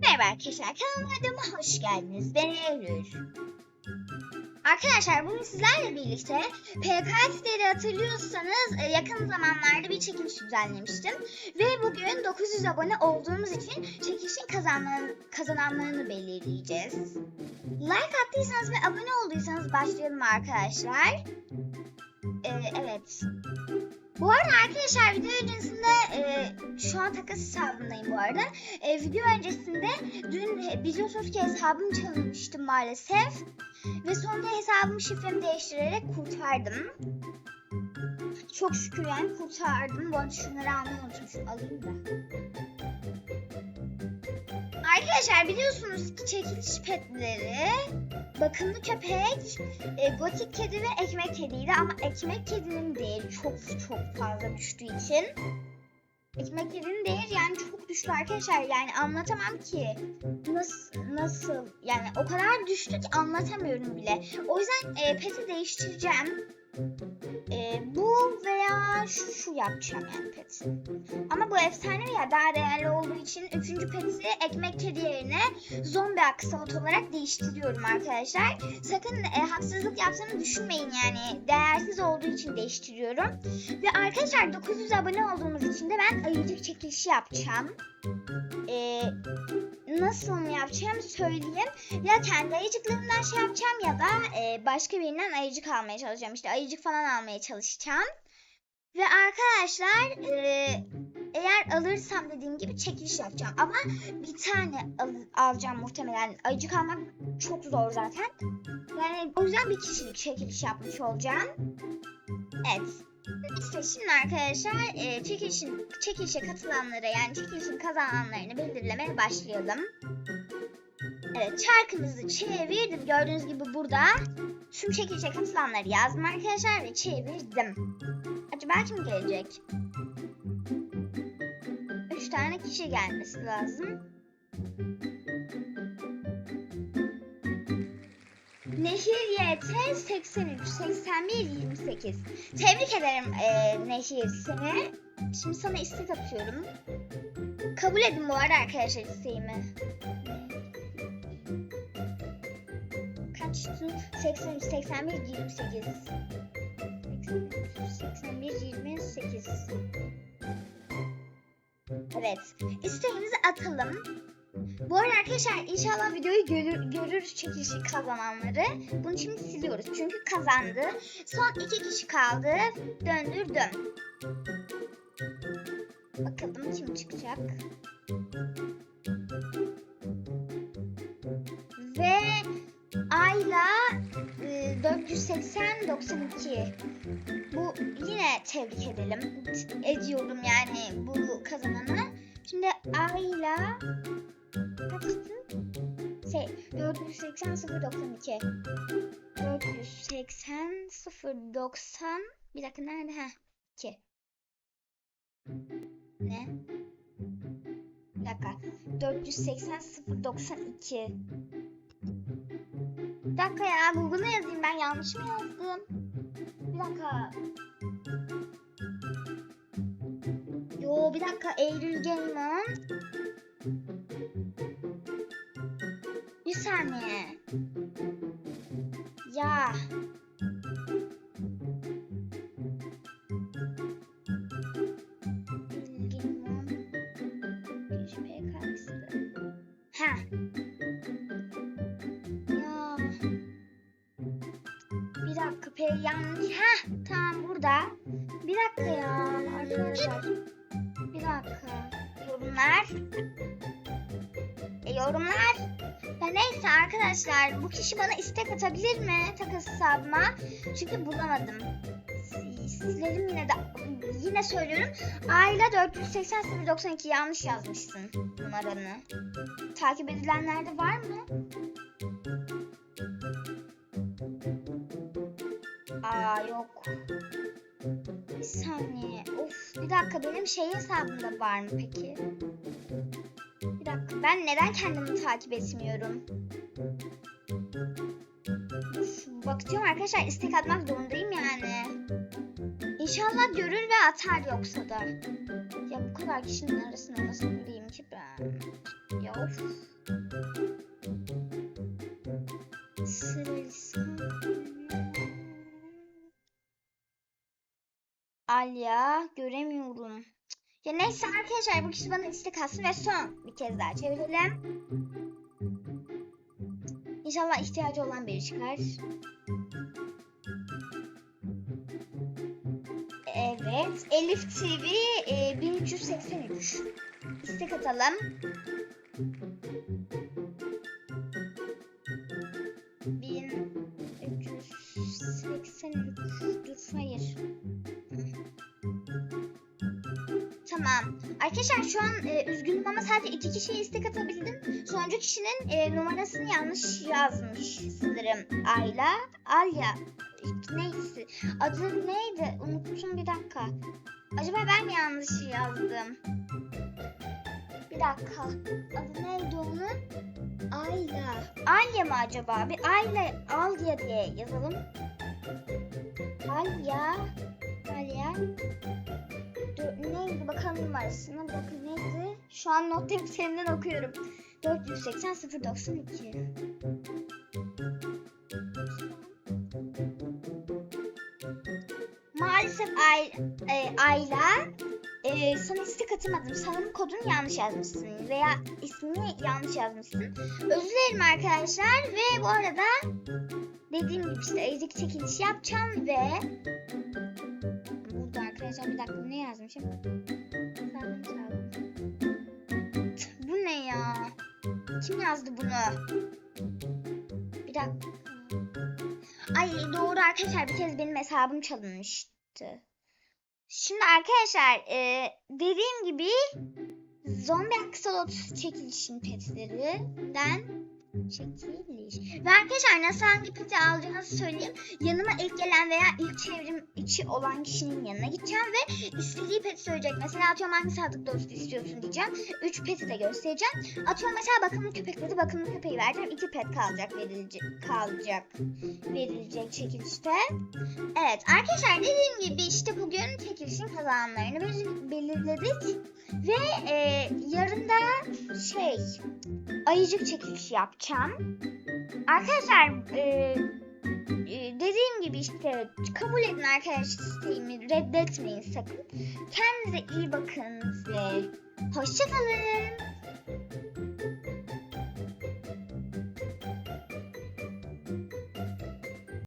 Merhaba arkadaşlar kanalıma hoş geldiniz. Ben Eylül. Arkadaşlar bugün sizlerle birlikte PKX'leri hatırlıyorsanız e, yakın zamanlarda bir çekiliş düzenlemiştim. Ve bugün 900 abone olduğumuz için çekilişin kazanma, kazananlarını belirleyeceğiz. Like attıysanız ve abone olduysanız başlayalım arkadaşlar. E, evet. Bu arada arkadaşlar video öncesinde e, şu an takas hesabındayım bu arada. E, video öncesinde dün biliyorsunuz ki hesabım çalınmıştı maalesef. Ve sonunda hesabımı şifremi değiştirerek kurtardım. Çok şükür yani kurtardım. Bu arada şunları almayı unutmuşum. Alayım da. Arkadaşlar biliyorsunuz ki çekiliş petleri bakımlı köpek, e, gotik kedi ve ekmek kediydi. Ama ekmek kedinin değeri çok çok fazla düştüğü için ekmek kedinin değeri yani çok düştü arkadaşlar. Yani anlatamam ki nasıl nasıl yani o kadar düştü ki anlatamıyorum bile. O yüzden e, peti değiştireceğim E, bu veya şu, şu yapacağım yani peti ama bu efsane ya daha değerli olduğu için üçüncü peti ekmek kedi yerine zombi aksolot olarak değiştiriyorum arkadaşlar. Sakın e, haksızlık yaptığını düşünmeyin yani. Değersiz olduğu için değiştiriyorum. Ve arkadaşlar 900 abone olduğumuz için de ben ayıcık çekilişi yapacağım. E, nasıl onu yapacağım söyleyeyim. Ya kendi ayıcıklarımdan şey yapacağım ya da e, başka birinden ayıcık almaya çalışacağım. İşte ayıcık falan almaya çalışacağım. Ve arkadaşlar e, eğer alırsam dediğim gibi çekiliş yapacağım. Ama bir tane al- alacağım muhtemelen. Ayıcık almak çok zor zaten. Yani o yüzden bir kişilik çekiliş yapmış olacağım. Evet. İşte şimdi arkadaşlar e, çekilişin, çekilişe katılanlara yani çekilişin kazananlarını belirlemeye başlayalım. Evet çarkımızı çevirdim. Gördüğünüz gibi burada tüm çekilişe katılanları yazdım arkadaşlar ve çevirdim. Acaba kim gelecek? Üç tane kişi gelmesi lazım. Nehir YT 83 81 28. Tebrik ederim eee Nehir seni. Şimdi sana istek atıyorum. Kabul edin bu arada arkadaşlar isteğimi. Kaçtı? 83 81 28. 81 28. Evet. İsteğimizi atalım. Bu arada arkadaşlar inşallah videoyu görür, görürüz çekilişi kazananları. Bunu şimdi siliyoruz çünkü kazandı. Son iki kişi kaldı. Döndürdüm. Bakalım kim çıkacak. Ve Ayla e, 480 92. Bu yine tebrik edelim. Ediyorum yani bu kazananı. Şimdi Ayla kaçtı? Şey 480 092. 480 090 bir dakika nerede? Ha 2. Ne? Bir dakika. 480 092. Bir dakika ya Google'a yazayım ben yanlış mı yazdım? Bir dakika. Yo bir dakika Eylül Gelman. Yanlış. Ha tamam burada. Bir dakika ya arkadaşlar. Bir dakika. Yorumlar. E, yorumlar. Ya neyse arkadaşlar bu kişi bana istek atabilir mi takas hesabıma? Çünkü bulamadım. Si- Silelim yine de. Yine söylüyorum. Ayla 480 092 yanlış yazmışsın numaranı. Takip edilenlerde var mı? Aa yok. Bir saniye. Of bir dakika benim şey hesabımda var mı peki? Bir dakika ben neden kendimi takip etmiyorum? Uf, bakacağım arkadaşlar istek atmak zorundayım yani. İnşallah görür ve atar yoksa da. Ya bu kadar kişinin arasında nasıl bulayım ki ben? Ya of. Alya göremiyorum. Ya neyse arkadaşlar bu kişi bana istek atsın ve son bir kez daha çevirelim. İnşallah ihtiyacı olan biri çıkar. Evet. Elif TV e, 1383. İstek atalım. Arkadaşlar şu an e, üzgünüm ama sadece iki kişiye istek atabildim. Sonuncu kişinin e, numarasını yanlış yazmış sanırım. Ayla, Alya. Neyse. Adı neydi? Unuttum bir dakika. Acaba ben mi yanlış yazdım? Bir dakika. Adı neydi onun? Ayla. Alya mı acaba? Bir Ayla, Alya diye yazalım. Alya. Alya. Neydi bakalım numarasına. Bakın neydi? Şu an not defterimden okuyorum. 480 092. Maalesef e, Ayla e, sana istek atamadım. Sanırım kodunu yanlış yazmışsın veya ismini yanlış yazmışsın. Özür dilerim arkadaşlar ve bu arada dediğim gibi işte ezik çekiliş yapacağım ve arkadaşlar bir dakika ne yazmışım? Sağlam, sağlam. Bu ne ya? Kim yazdı bunu? Bir dakika. Ay doğru arkadaşlar bir kez benim hesabım çalınmıştı. Şimdi arkadaşlar e, dediğim gibi zombi aksolot çekilişin petlerinden çekiliş. Ve arkadaşlar nasıl hangi peti alacağınızı söyleyeyim. Yanıma ilk gelen veya ilk çevrim içi olan kişinin yanına gideceğim ve istediği peti söyleyecek. Mesela atıyorum hangi sadık dostu istiyorsun diyeceğim. Üç peti de göstereceğim. Atıyorum mesela bakımlı köpek dedi. Bakımlı köpeği vereceğim. İki pet kalacak verilecek. Kalacak. Verilecek çekilişte. Evet arkadaşlar dediğim gibi işte bugün çekilişin kazananlarını belir- belirledik. Ve e, yarın da şey ayıcık çekilişi yapacağım. Arkadaşlar e, e, dediğim gibi işte kabul edin arkadaşlar isteğimi reddetmeyin sakın. Kendinize iyi bakın ve hoşçakalın.